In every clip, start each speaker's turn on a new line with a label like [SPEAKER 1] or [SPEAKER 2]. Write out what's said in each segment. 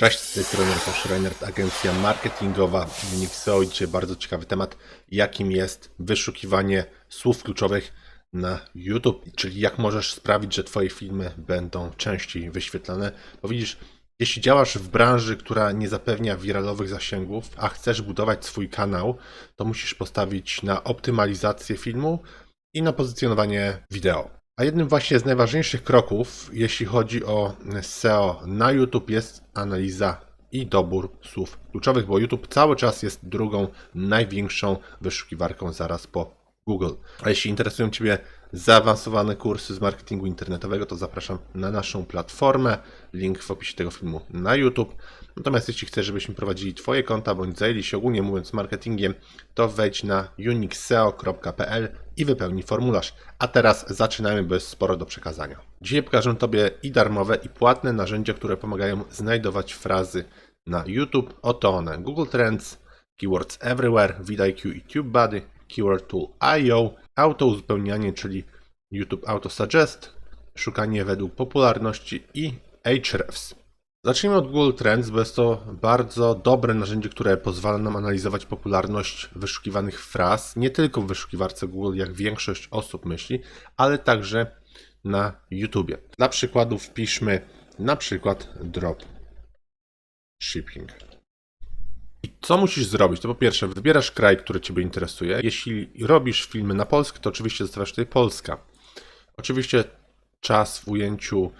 [SPEAKER 1] Cześć, z tej strony Rafał Schreiner, agencja marketingowa Unixo. I Dzisiaj bardzo ciekawy temat, jakim jest wyszukiwanie słów kluczowych na YouTube, czyli jak możesz sprawić, że Twoje filmy będą częściej wyświetlane. Bo widzisz, jeśli działasz w branży, która nie zapewnia wiralowych zasięgów, a chcesz budować swój kanał, to musisz postawić na optymalizację filmu i na pozycjonowanie wideo. A jednym właśnie z najważniejszych kroków, jeśli chodzi o SEO na YouTube, jest analiza i dobór słów kluczowych, bo YouTube cały czas jest drugą największą wyszukiwarką zaraz po Google. A jeśli interesują Ciebie zaawansowane kursy z marketingu internetowego, to zapraszam na naszą platformę. Link w opisie tego filmu na YouTube. Natomiast jeśli chcesz, żebyśmy prowadzili Twoje konta bądź zajęli się ogólnie mówiąc marketingiem, to wejdź na unixseo.pl i wypełnij formularz. A teraz zaczynamy, bo jest sporo do przekazania. Dzisiaj pokażę Tobie i darmowe, i płatne narzędzia, które pomagają znajdować frazy na YouTube. Oto one: Google Trends, Keywords Everywhere, vidIQ i TubeBuddy, Keyword Tool IO, autouzupełnianie, czyli YouTube Auto Suggest, szukanie według popularności i Ahrefs. Zacznijmy od Google Trends, bo jest to bardzo dobre narzędzie, które pozwala nam analizować popularność wyszukiwanych fraz, nie tylko w wyszukiwarce Google, jak większość osób myśli, ale także na YouTubie. Dla przykładu wpiszmy na przykład drop shipping. I co musisz zrobić? To po pierwsze, wybierasz kraj, który Ciebie interesuje. Jeśli robisz filmy na polski, to oczywiście zostawiasz tutaj Polska. Oczywiście czas w ujęciu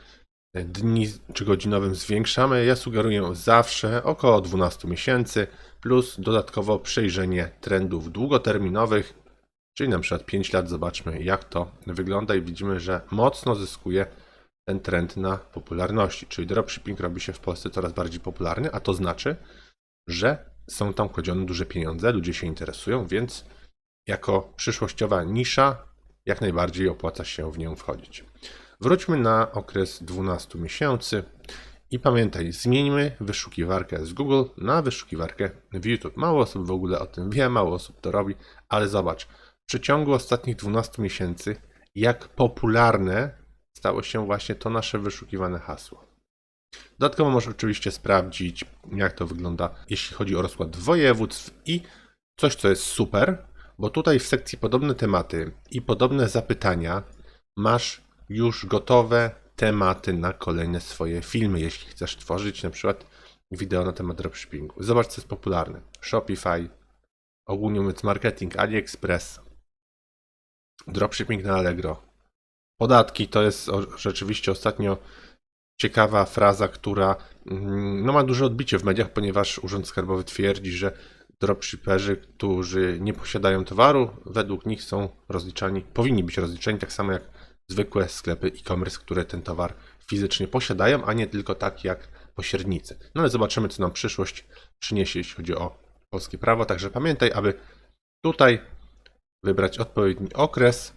[SPEAKER 1] dni czy godzinowym zwiększamy. Ja sugeruję zawsze około 12 miesięcy, plus dodatkowo przejrzenie trendów długoterminowych, czyli na przykład 5 lat. Zobaczmy, jak to wygląda, i widzimy, że mocno zyskuje ten trend na popularności. Czyli dropshipping robi się w Polsce coraz bardziej popularny, a to znaczy, że są tam kładzione duże pieniądze, ludzie się interesują, więc jako przyszłościowa nisza jak najbardziej opłaca się w nią wchodzić. Wróćmy na okres 12 miesięcy i pamiętaj, zmieńmy wyszukiwarkę z Google na wyszukiwarkę w YouTube. Mało osób w ogóle o tym wie, mało osób to robi, ale zobacz, w przeciągu ostatnich 12 miesięcy, jak popularne stało się właśnie to nasze wyszukiwane hasło. Dodatkowo możesz oczywiście sprawdzić, jak to wygląda, jeśli chodzi o rozkład województw i coś, co jest super, bo tutaj w sekcji podobne tematy i podobne zapytania masz już gotowe tematy na kolejne swoje filmy, jeśli chcesz tworzyć na przykład wideo na temat dropshippingu. Zobacz, co jest popularne. Shopify, ogólnie mówiąc marketing, AliExpress, dropshipping na Allegro. Podatki to jest rzeczywiście ostatnio ciekawa fraza, która mm, no, ma duże odbicie w mediach, ponieważ Urząd Skarbowy twierdzi, że dropshipperzy, którzy nie posiadają towaru, według nich są rozliczani, powinni być rozliczeni tak samo jak zwykłe sklepy e-commerce, które ten towar fizycznie posiadają, a nie tylko tak jak pośrednicy. No ale zobaczymy, co nam przyszłość przyniesie, jeśli chodzi o polskie prawo. Także pamiętaj, aby tutaj wybrać odpowiedni okres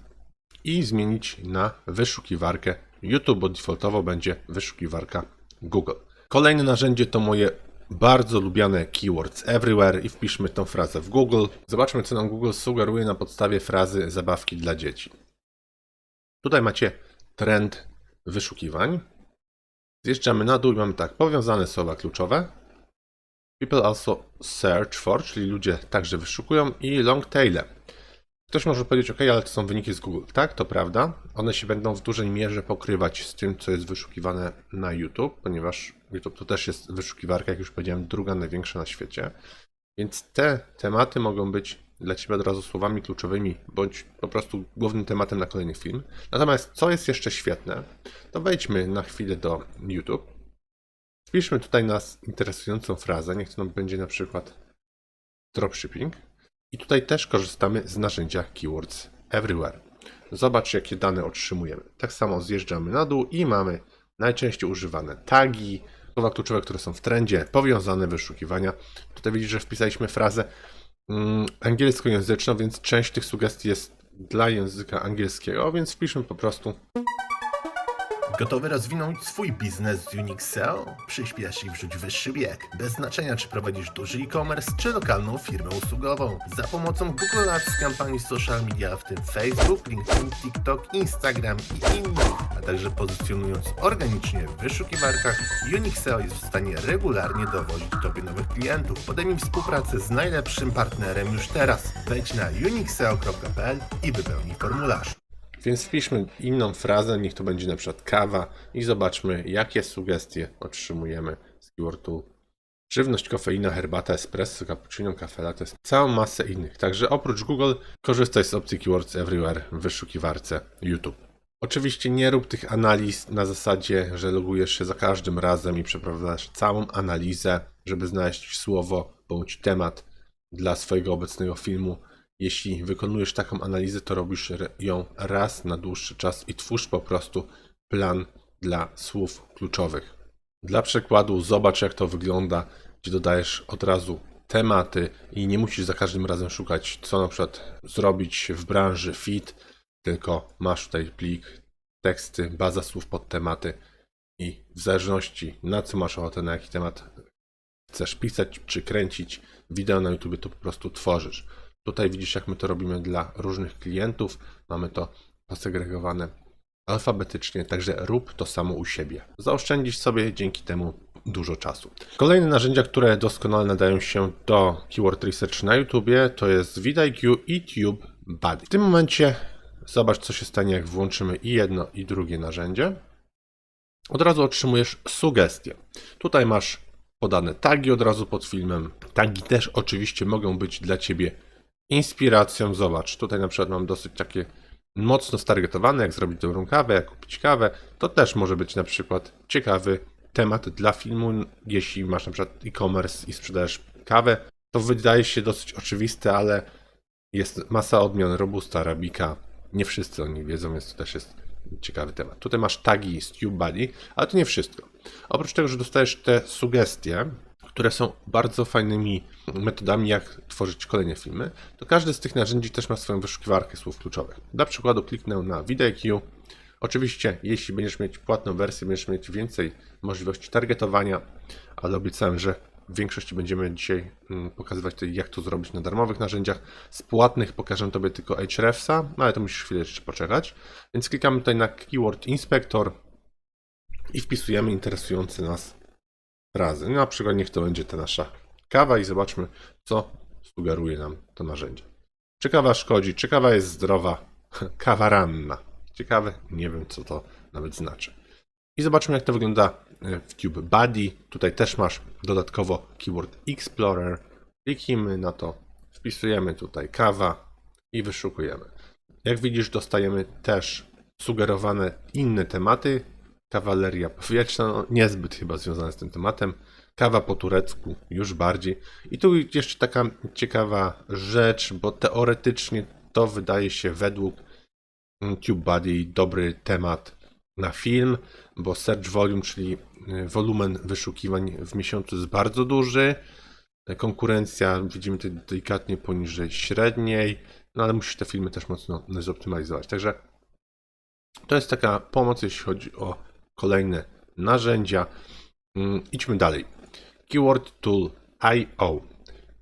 [SPEAKER 1] i zmienić na wyszukiwarkę YouTube, bo defaultowo będzie wyszukiwarka Google. Kolejne narzędzie to moje bardzo lubiane Keywords Everywhere i wpiszmy tą frazę w Google. Zobaczmy, co nam Google sugeruje na podstawie frazy zabawki dla dzieci. Tutaj macie trend wyszukiwań. Zjeżdżamy na dół i mamy tak, powiązane słowa kluczowe. People also search for, czyli ludzie także wyszukują i long taile. Ktoś może powiedzieć, ok, ale to są wyniki z Google. Tak, to prawda. One się będą w dużej mierze pokrywać z tym, co jest wyszukiwane na YouTube, ponieważ YouTube to też jest wyszukiwarka, jak już powiedziałem, druga największa na świecie. Więc te tematy mogą być dla Ciebie od razu słowami kluczowymi, bądź po prostu głównym tematem na kolejny film. Natomiast co jest jeszcze świetne, to wejdźmy na chwilę do YouTube. Wpiszmy tutaj nas interesującą frazę, niech to będzie na przykład dropshipping. I tutaj też korzystamy z narzędzia Keywords Everywhere. Zobacz, jakie dane otrzymujemy. Tak samo zjeżdżamy na dół i mamy najczęściej używane tagi, słowa kluczowe, które są w trendzie, powiązane wyszukiwania. Tutaj widzisz, że wpisaliśmy frazę mm, angielskojęzyczną, więc część tych sugestii jest dla języka angielskiego, więc wpiszmy po prostu Gotowy rozwinąć swój biznes z Unixeo? Przyśpiesz i wrzuć wyższy bieg. Bez znaczenia, czy prowadzisz duży e-commerce, czy lokalną firmę usługową. Za pomocą Google Ads, kampanii social media, w tym Facebook, LinkedIn, TikTok, Instagram i innych, a także pozycjonując organicznie w wyszukiwarkach, Unixeo jest w stanie regularnie dowozić Tobie nowych klientów. Podejmij współpracę z najlepszym partnerem już teraz. Wejdź na unixeo.pl i wypełnij formularz. Więc wpiszmy inną frazę, niech to będzie na przykład kawa i zobaczmy, jakie sugestie otrzymujemy z keyword Żywność, kofeina, herbata, espresso, cappuccino, kafe latte, całą masę innych. Także oprócz Google korzystaj z opcji Keywords Everywhere w wyszukiwarce YouTube. Oczywiście nie rób tych analiz na zasadzie, że logujesz się za każdym razem i przeprowadzasz całą analizę, żeby znaleźć słowo bądź temat dla swojego obecnego filmu. Jeśli wykonujesz taką analizę, to robisz ją raz na dłuższy czas i twórz po prostu plan dla słów kluczowych. Dla przykładu, zobacz jak to wygląda, gdzie dodajesz od razu tematy i nie musisz za każdym razem szukać, co na przykład zrobić w branży fit, tylko masz tutaj plik, teksty, baza słów pod tematy i w zależności na co masz ochotę, na jaki temat chcesz pisać czy kręcić wideo na YouTube, to po prostu tworzysz. Tutaj widzisz, jak my to robimy dla różnych klientów. Mamy to posegregowane alfabetycznie, także rób to samo u siebie. Zaoszczędzisz sobie dzięki temu dużo czasu. Kolejne narzędzia, które doskonale nadają się do Keyword Research na YouTubie, to jest vidIQ i TubeBuddy. W tym momencie zobacz, co się stanie, jak włączymy i jedno, i drugie narzędzie. Od razu otrzymujesz sugestie. Tutaj masz podane tagi od razu pod filmem. Tagi też oczywiście mogą być dla Ciebie inspiracją. Zobacz, tutaj na przykład mam dosyć takie mocno stargetowane, jak zrobić dobrą kawę, jak kupić kawę. To też może być na przykład ciekawy temat dla filmu. Jeśli masz na przykład e-commerce i sprzedajesz kawę, to wydaje się dosyć oczywiste, ale jest masa odmian Robusta, Arabika. Nie wszyscy o nich wiedzą, więc to też jest ciekawy temat. Tutaj masz tagi z TubeBuddy, ale to nie wszystko. Oprócz tego, że dostajesz te sugestie, które są bardzo fajnymi metodami, jak tworzyć kolejne filmy, to każdy z tych narzędzi też ma swoją wyszukiwarkę słów kluczowych. Dla przykładu kliknę na VidIQ. Oczywiście, jeśli będziesz mieć płatną wersję, będziesz mieć więcej możliwości targetowania, ale obiecałem, że w większości będziemy dzisiaj mm, pokazywać jak to zrobić na darmowych narzędziach. Z płatnych pokażę Tobie tylko Ahrefsa, no ale to musisz chwilę jeszcze poczekać. Więc klikamy tutaj na Keyword Inspector i wpisujemy interesujące nas frazy. No, na przykład niech to będzie ta nasza kawa i zobaczmy, co sugeruje nam to narzędzie. Czy kawa szkodzi? Czy kawa jest zdrowa? Kawa ranna. Ciekawe, nie wiem co to nawet znaczy. I zobaczmy jak to wygląda e, w TubeBuddy. Tutaj też masz dodatkowo keyword Explorer. Kliknijmy na to, wpisujemy tutaj kawa i wyszukujemy. Jak widzisz, dostajemy też sugerowane inne tematy. Kawaleria powietrzna, no niezbyt chyba związana z tym tematem. Kawa po turecku, już bardziej. I tu jeszcze taka ciekawa rzecz, bo teoretycznie to wydaje się według TubeBuddy dobry temat na film, bo search volume, czyli y, wolumen wyszukiwań w miesiącu jest bardzo duży. Konkurencja widzimy tutaj delikatnie poniżej średniej, no ale musisz te filmy też mocno zoptymalizować. Także to jest taka pomoc, jeśli chodzi o kolejne narzędzia. Mm, Idźmy dalej. Keyword Tool IO.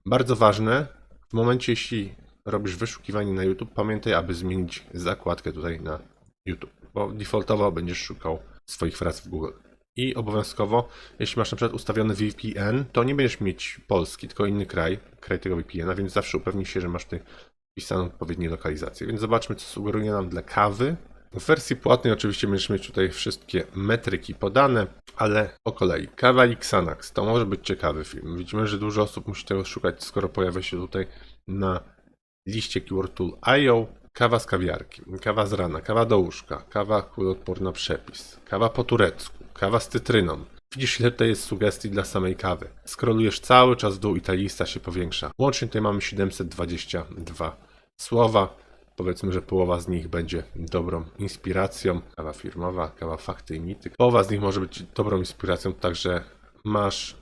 [SPEAKER 1] Bardzo ważne, w momencie jeśli robisz wyszukiwanie na YouTube, pamiętaj, aby zmienić zakładkę tutaj na YouTube, bo defaultowo będziesz szukał swoich fraz w Google. I obowiązkowo, jeśli masz na przykład ustawiony VPN, to nie będziesz mieć Polski, tylko inny kraj, kraj tego VPN-a, więc zawsze upewnij się, że masz tutaj wpisaną odpowiednie lokalizacje. Więc zobaczmy, co sugeruje nam dla kawy. W wersji płatnej oczywiście będziesz mieć tutaj wszystkie metryki podane, ale po kolei. Kawa Xanax to może być ciekawy film. Widzimy, że dużo osób musi tego szukać, skoro pojawia się tutaj na liście Keyword Tool IO. Kawa z kawiarki, kawa z rana, kawa do łóżka, kawa kuloodporna na przepis, kawa po turecku, kawa z cytryną. Widzisz, ile tutaj jest sugestii dla samej kawy. Skrolujesz cały czas w dół i ta lista się powiększa. Łącznie tutaj mamy 722 słowa. Powiedzmy, że połowa z nich będzie dobrą inspiracją. Kawa firmowa, kawa fakty i mity. Połowa z nich może być dobrą inspiracją, także masz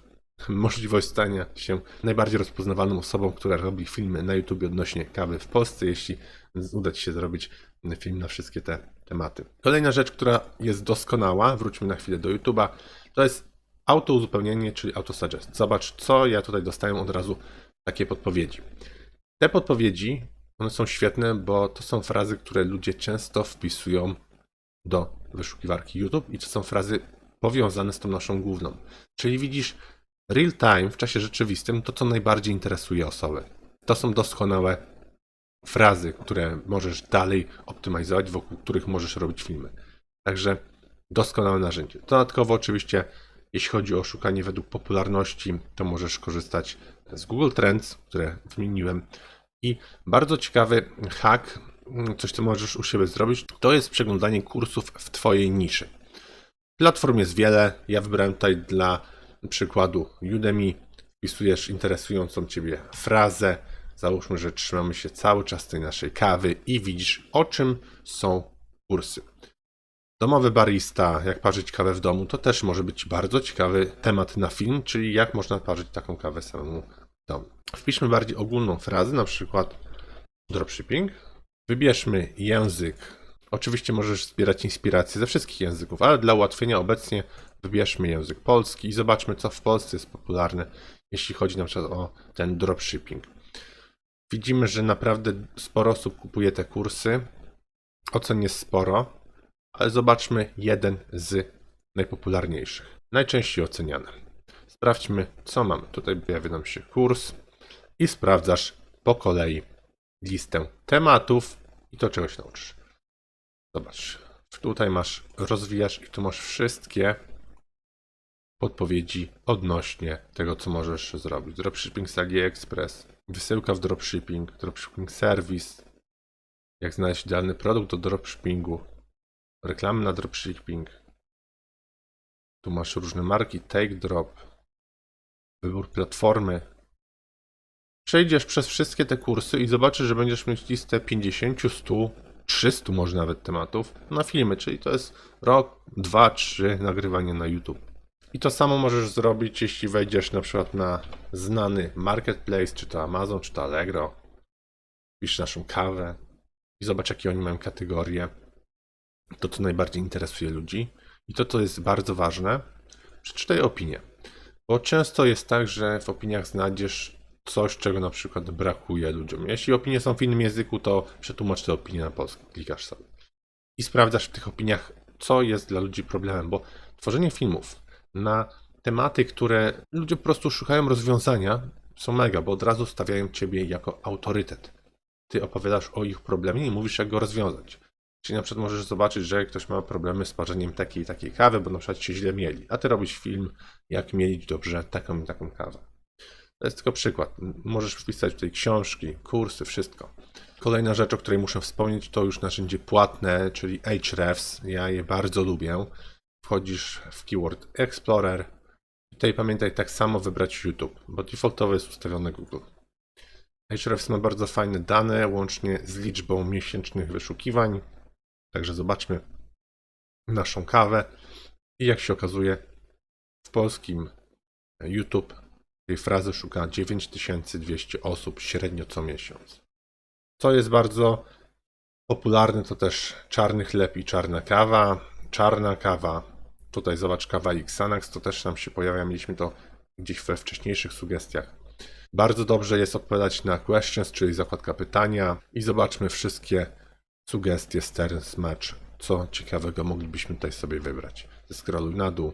[SPEAKER 1] możliwość stania się najbardziej rozpoznawalną osobą, która robi filmy na YouTube odnośnie kawy w Polsce, jeśli uda Ci się zrobić film na wszystkie te tematy. Kolejna rzecz, która jest doskonała, wróćmy na chwilę do YouTube'a, to jest autouzupełnienie, czyli autosuggest. Zobacz, co ja tutaj dostaję od razu takie podpowiedzi. Te podpowiedzi, one są świetne, bo to są frazy, które ludzie często wpisują do wyszukiwarki YouTube i to są frazy powiązane z tą naszą główną. Czyli widzisz real time w czasie rzeczywistym to, co najbardziej interesuje osoby. To są doskonałe frazy, które możesz dalej optymalizować, wokół których możesz robić filmy. Także doskonałe narzędzie. Dodatkowo oczywiście, jeśli chodzi o szukanie według popularności, to możesz korzystać z Google Trends, które wymieniłem. I bardzo ciekawy hack, coś co możesz u siebie zrobić, to jest przeglądanie kursów w Twojej niszy. Platform jest wiele. Ja wybrałem tutaj dla przykładu Udemy. Wpisujesz interesującą Ciebie frazę. Załóżmy, że trzymamy się cały czas tej naszej kawy i widzisz, o czym są kursy. Domowy barista, jak parzyć kawę w domu, to też może być bardzo ciekawy temat na film, czyli jak można parzyć taką kawę samemu domu. Wpiszmy bardziej ogólną frazę, na przykład dropshipping. Wybierzmy język. Oczywiście możesz zbierać inspiracje ze wszystkich języków, ale dla ułatwienia obecnie wybierzmy język polski i zobaczmy, co w Polsce jest popularne, jeśli chodzi na przykład o ten dropshipping. Widzimy, że naprawdę sporo osób kupuje te kursy. Ocen jest sporo, ale zobaczmy jeden z najpopularniejszych, najczęściej oceniane. Sprawdźmy, co mamy. Tutaj pojawia nam się kurs i sprawdzasz po kolei listę tematów i to czegoś nauczysz. Zobacz, tutaj masz, rozwijasz i tu masz wszystkie podpowiedzi odnośnie tego, co możesz zrobić. Dropshipping z AliExpress, wysyłka w dropshipping, dropshipping service, jak znaleźć idealny produkt do dropshippingu, reklamy na dropshipping. Tu masz różne marki, take drop, wybór platformy. Przejdziesz przez wszystkie te kursy i zobaczysz, że będziesz mieć listę 50, 100, 300 może nawet tematów na filmy, czyli to jest rok, dwa, trzy nagrywania na YouTube. I to samo możesz zrobić, jeśli wejdziesz na przykład na znany marketplace, czy to Amazon, czy to Allegro. Pisz naszą kawę i zobacz, jakie oni mają kategorie. To, co najbardziej interesuje ludzi. I to, co jest bardzo ważne, przeczytaj opinię. Bo często jest tak, że w opiniach znajdziesz coś, czego na przykład brakuje ludziom. Jeśli opinie są w innym języku, to przetłumacz te opinie na polski. Klikasz sobie. I sprawdzasz w tych opiniach, co jest dla ludzi problemem, bo tworzenie filmów na tematy, które ludzie po prostu szukają rozwiązania, są mega, bo od razu stawiają ciebie jako autorytet. Ty opowiadasz o ich problemie i mówisz, jak go rozwiązać. Czyli na przykład możesz zobaczyć, że ktoś ma problemy z parzeniem takiej i takiej kawy, bo na przykład się źle mieli, a ty robisz film, jak mielić dobrze taką i taką kawę. To jest tylko przykład. Możesz wpisać tutaj książki, kursy, wszystko. Kolejna rzecz, o której muszę wspomnieć, to już narzędzie płatne, czyli Ahrefs. Ja je bardzo lubię. Wchodzisz w Keyword Explorer. Tutaj pamiętaj tak samo wybrać YouTube, bo defaultowo jest ustawione Google. Ahrefs ma bardzo fajne dane, łącznie z liczbą miesięcznych wyszukiwań. Także zobaczmy naszą kawę. I jak się okazuje, w polskim YouTube tej frazy szuka 9200 osób średnio co miesiąc. Co jest bardzo popularne, to też czarny chleb i czarna kawa. Czarna kawa, tutaj zobacz kawa Xanax, to też nam się pojawia, mieliśmy to gdzieś we wcześniejszych sugestiach. Bardzo dobrze jest odpowiadać na questions, czyli zakładka pytania i zobaczmy wszystkie sugestie z Terence Match, co ciekawego moglibyśmy tutaj sobie wybrać. Zeskroluj na dół,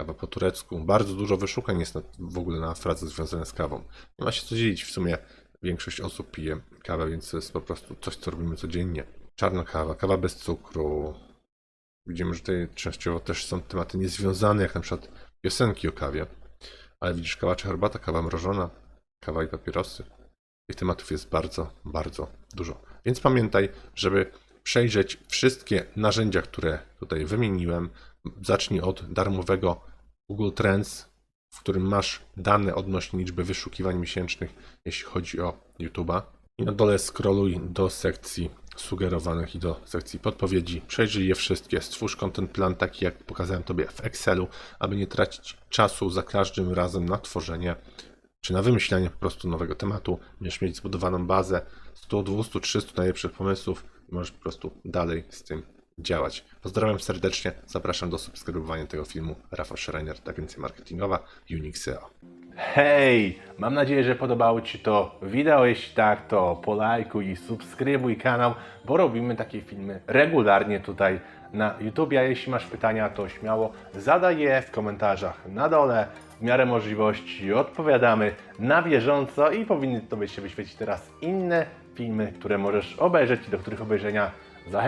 [SPEAKER 1] kawa po turecku. Bardzo dużo wyszukań jest na, w ogóle na frazy związane z kawą. Nie ma się co dzielić, w sumie większość osób pije kawę, więc to jest po prostu coś, co robimy codziennie. Czarna kawa, kawa bez cukru. Widzimy, że tutaj częściowo też są tematy niezwiązane, jak na przykład piosenki o kawie. Ale widzisz, kawa czy herbata, kawa mrożona, kawa i papierosy. Tych tematów jest bardzo, bardzo dużo. Więc pamiętaj, żeby przejrzeć wszystkie narzędzia, które tutaj wymieniłem. Zacznij od darmowego Google Trends, w którym masz dane odnośnie liczby wyszukiwań miesięcznych, jeśli chodzi o YouTube'a. I na dole scrolluj do sekcji sugerowanych i do sekcji podpowiedzi. Przejrzyj je wszystkie, stwórz content plan taki, jak pokazałem Tobie w Excelu, aby nie tracić czasu za każdym razem na tworzenie czy na wymyślanie po prostu nowego tematu. Będziesz mieć zbudowaną bazę 100, 200, 300 najlepszych pomysłów i możesz po prostu dalej z tym działać. Pozdrawiam serdecznie, zapraszam do subskrybowania tego filmu. Rafał Schreiner, agencja marketingowa Unix SEO.
[SPEAKER 2] Hej! Mam nadzieję, że podobało Ci to wideo. Jeśli tak, to polajkuj i subskrybuj kanał, bo robimy takie filmy regularnie tutaj na YouTube. A jeśli masz pytania, to śmiało zadaj je w komentarzach na dole. W miarę możliwości odpowiadamy na bieżąco i powinny Tobie się wyświecić teraz inne filmy, które możesz obejrzeć i do których obejrzenia zachęcam.